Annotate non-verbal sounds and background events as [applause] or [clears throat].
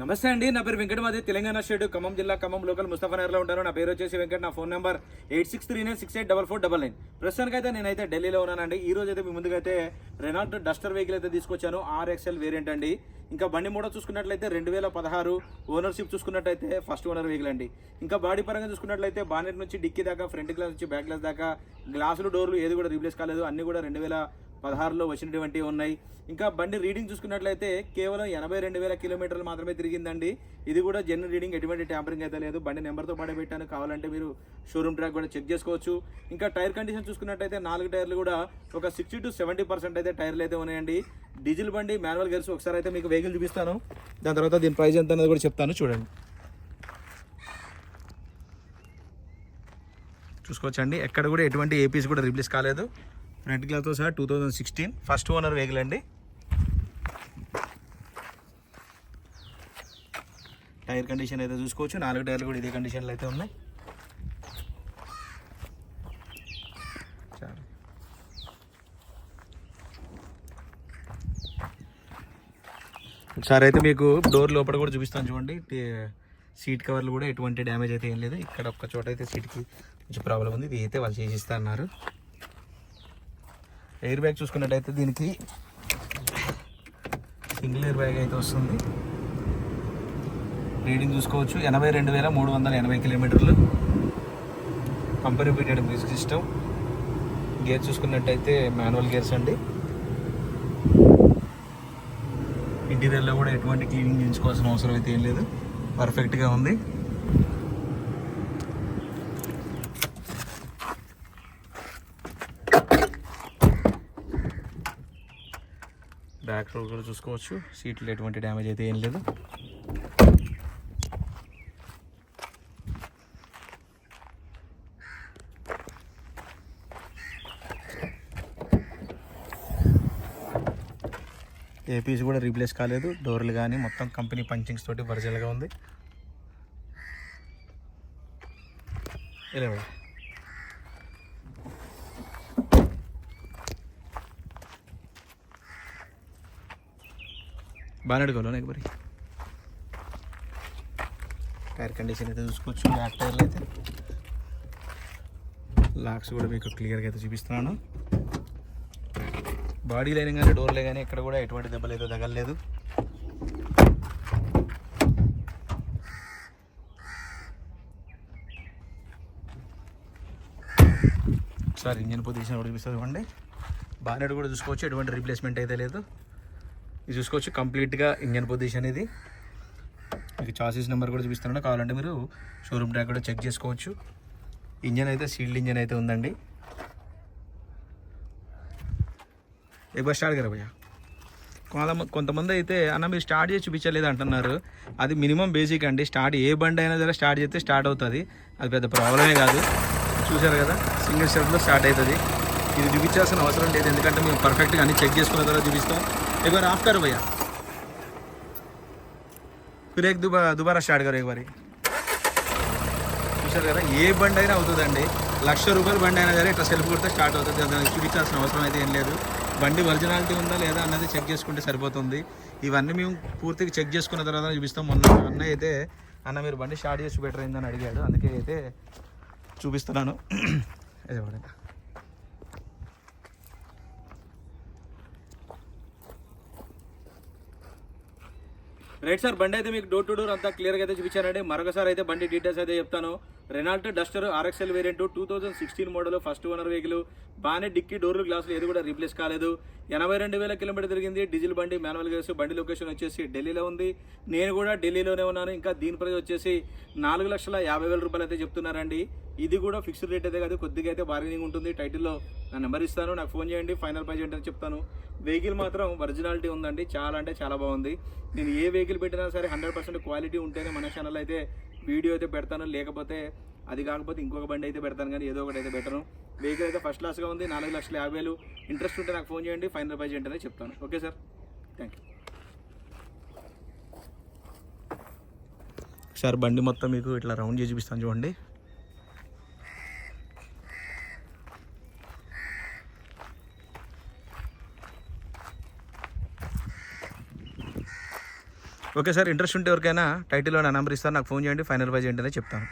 నమస్తే అండి నా పేరు వెంకటమాది తెలంగాణ స్టేట్ ఖమ్మం జిల్లా ఖమ్మం లోకల్ ముస్తఫానగర్లో ఉంటాను. నా పేరు వచ్చేసి వెంకట నా phone number eight six three nine six eight double four double nine. ప్రస్తుతానికి అయితే నేనైతే ఢిల్లీలో ఉన్నానండి. ఈ రోజు అయితే మీ ముందుకైతే రెనాల్ట్ డస్టర్ వెహికల్ అయితే తీసుకొచ్చాను ఆర్ఎక్స్ఎల్ వేరియంట్ అండి. ఇంకా బండి మోడల్ చూసుకున్నట్లయితే రెండు వేల పదహారు ఓనర్షిప్ చూసుకున్నట్లయితే ఫస్ట్ ఓనర్ వెహికల్ అండి. ఇంకా బాడీ పరంగా చూసుకున్నట్లయితే బానెట్ నుంచి డిక్కీ దాకా ఫ్రంట్ గ్లాస్ నుంచి బ్యాక్ గ్లాస్ దాకా గ్లాసులు డోర్లు ఏది కూడా రీప్లేస్ కాలేదు. అన్ని కూడా రెండు వేల పదహారులో వచ్చినటువంటివి ఉన్నాయి. ఇంకా బండి రీడింగ్ చూసుకున్నట్లయితే కేవలం ఎనభై రెండు వేల కిలోమీటర్లు మాత్రమే తిరిగిందండి. ఇది కూడా జెన్ రీడింగ్ ఎటువంటి ట్యాంపరింగ్ అయితే లేదు. బండి నెంబర్తో పాటు పెట్టాను. కావాలంటే మీరు షోరూమ్ ట్రాక్ కూడా చెక్ చేసుకోవచ్చు. ఇంకా టైర్ కండిషన్ చూసుకున్నట్లయితే నాలుగు టైర్లు కూడా ఒక సిక్స్టీ టు సెవెంటీ పర్సెంట్ అయితే టైర్లు అయితే ఉన్నాయండి. డీజిల్ బండి మాన్యువల్ గెలిసి ఒకసారి అయితే మీకు వెహికల్ చూపిస్తాను. దాని తర్వాత దీని ప్రైస్ ఎంత అనేది కూడా చెప్తాను. చూడండి. చూసుకోవచ్చండి. ఎక్కడ కూడా ఎటువంటి ఏపీస్ కూడా రిప్లేస్ కాలేదు. ఫ్రంట్ గ్లాస్తో సహా two thousand sixteen. First owner vehicle అండి. టైర్ కండిషన్ అయితే చూసుకోవచ్చు. నాలుగు టైర్లు కూడా ఇదే కండిషన్లో అయితే ఉన్నాయి. సార్ ఒకసారి అయితే మీకు డోర్ లోపల కూడా చూపిస్తాను చూడండి. సీట్ కవర్లు కూడా ఎటువంటి డ్యామేజ్ అయితే ఏం లేదు. ఇక్కడ ఒక్క చోట అయితే సీట్కి కొంచెం ప్రాబ్లం ఉంది. ఇది అయితే వాళ్ళు చేసిస్తా అన్నారు. ఎయిర్ బ్యాగ్ చూసుకున్నట్టయితే దీనికి సింగిల్ ఎయిర్ బ్యాగ్ అయితే వస్తుంది. రీడింగ్ చూసుకోవచ్చు. ఎనభై రెండు వేల మూడు వందల ఎనభై కిలోమీటర్లు company period music system gear చూసుకున్నట్టయితే మాన్యువల్ గేర్స్ అండి. ఇంటీరియర్లో కూడా ఎటువంటి క్లీనింగ్ చేయించుకోవాల్సిన అవసరం అయితే ఏం లేదు. పర్ఫెక్ట్గా ఉంది. బ్యాక్ రోడ్ కూడా చూసుకోవచ్చు. సీట్లు ఎటువంటి డ్యామేజ్ అయితే ఏం లేదు. ఏపీస్ కూడా రీప్లేస్ కాలేదు. డోర్లు కానీ మొత్తం కంపెనీ పంచింగ్స్ తోటి ఒరిజినల్గా ఉంది. ఇలా బాగా అడుగులో నాకు మరి. టైర్ కండిషన్ అయితే చూసుకోవచ్చు బ్యాక్ టైర్లు అయితే. లాక్స్ కూడా మీకు క్లియర్గా అయితే చూపిస్తున్నాను. బాడీ లైన్ కానీ డోర్లే కానీ ఇక్కడ కూడా ఎటువంటి దెబ్బలు అయితే తగలలేదు. ఒకసారి ఇంజన్ పొజిషన్ కూడా చూపిస్తుంది ఇవ్వండి బానెట్ కూడా చూసుకోవచ్చు ఎటువంటి రీప్లేస్మెంట్ అయితే లేదు. ఇది చూసుకోవచ్చు కంప్లీట్గా ఇంజన్ పొజిషన్ ఇది. మీకు చాసీస్ నెంబర్ కూడా చూపిస్తున్నాను కావాలంటే మీరు షోరూమ్ ట్రాక్ కూడా చెక్ చేసుకోవచ్చు. ఇంజన్ అయితే సీల్డ్ ఇంజన్ అయితే ఉందండి. ఎక్కువ స్టార్ట్ కదా కొంత కొంతమంది అయితే అన్న మీరు స్టార్ట్ చేసి చూపించలేదు అంటున్నారు. అది మినిమం బేసిక్ అండి. స్టార్ట్ ఏ బండి అయినా సరే స్టార్ట్ చేస్తే స్టార్ట్ అవుతుంది. అది పెద్ద ప్రాబ్లమే కాదు. చూసారు కదా? సింగిల్ స్టెప్లో స్టార్ట్ అవుతుంది. ఇది చూపించాల్సిన అవసరం లేదు ఎందుకంటే మేము పర్ఫెక్ట్గా అన్ని చెక్ చేసుకున్న తర్వాత చూపిస్తాం एक ఆఫ్ కరు భయ్యా फिर एक दुबा दोबारा स्टार्ट करो एक बारी చూసారు కదా ఏ బండి అయినా అవుతుందండి లక్ష రూపాయల బండి అయినా సరే ఇట్లా సెల్ఫ్ కొడితే స్టార్ట్ అవుతుంది దానికి చూపించాల్సిన అవసరం అయితే ఏం లేదు బండి ఒరిజినాలిటీ ఉందా లేదా అన్నది చెక్ చేసుకుంటే సరిపోతుంది ఇవన్నీ మేము పూర్తిగా చెక్ చేసుకున్న తర్వాత చూపిస్తాం మొన్న అన్న అయితే అన్న మీరు బండి స్టార్ట్ చేసి బెటర్ అయిందని అడిగాడు అందుకే అయితే చూపిస్తున్నాను [clears throat] అదే రైట్ సార్ బండి అయితే మీకు డోర్ టు డోర్ అంతా క్లియర్గా అయితే చూపించానండి. మరొకసారి అయితే బండి డీటెయిల్స్ అయితే చెప్తాను. Renault Duster RXL variant two thousand sixteen model first owner vehicle. బాగానే డిక్కీ డోర్లు గ్లాసులు ఏది కూడా రీప్లేస్ కాలేదు. ఎనభై రెండు వేల కిలోమీటర్ తిరిగింది. డీజిల్ బండి మాన్యువల్ గేర్స్ బండి లొకేషన్ వచ్చేసి ఢిల్లీలో ఉంది. నేను కూడా ఢిల్లీలోనే ఉన్నాను. ఇంకా దీని ప్రైస్ వచ్చేసి నాలుగు లక్షల యాభై వేల రూపాయలు అయితే చెప్తున్నారండి. ఇది కూడా ఫిక్స్డ్ రేట్ అయితే కాదు. కొద్దిగా అయితే బార్గెనింగ్ ఉంటుంది. టైటిల్లో నా నెంబర్ ఇస్తాను. నాకు ఫోన్ చేయండి. ఫైనల్ ప్రైజ్ ఏంటని చెప్తాను. వెహికల్ మాత్రం ఒరిజినాలిటీ ఉందండి. చాలా అంటే చాలా బాగుంది. నేను ఏ వెహికల్ పెట్టినా సరే హండ్రెడ్ పర్సెంట్ క్వాలిటీ ఉంటేనే మన ఛానల్ అయితే వీడియో అయితే పెడతాను లేకపోతే అది కాకపోతే ఇంకొక బండి అయితే పెడతాను కానీ ఏదో ఒకటి అయితే పెట్టను. వెహికల్ అయితే ఫస్ట్ క్లాస్గా ఉంది నాలుగు లక్షల యాభై వేలు. ఇంట్రెస్ట్ ఉంటే నాకు ఫోన్ చేయండి ఫైనల్ ప్రైజ్ ఏంటనే చెప్తాను. Okay sir thank you sir బండి మొత్తం మీకు ఇట్లా రౌండ్ చేసి చూపిస్తాను చూడండి. ఓకే సార్ ఇంట్రెస్ట్ ఉంటే ఎవరికైనా టైటిల్లో నా నెంబర్ ఇస్తాను నాకు ఫోన్ చేయండి ఫైనల్ ప్రైజ్ ఏంటనే చెప్తాను.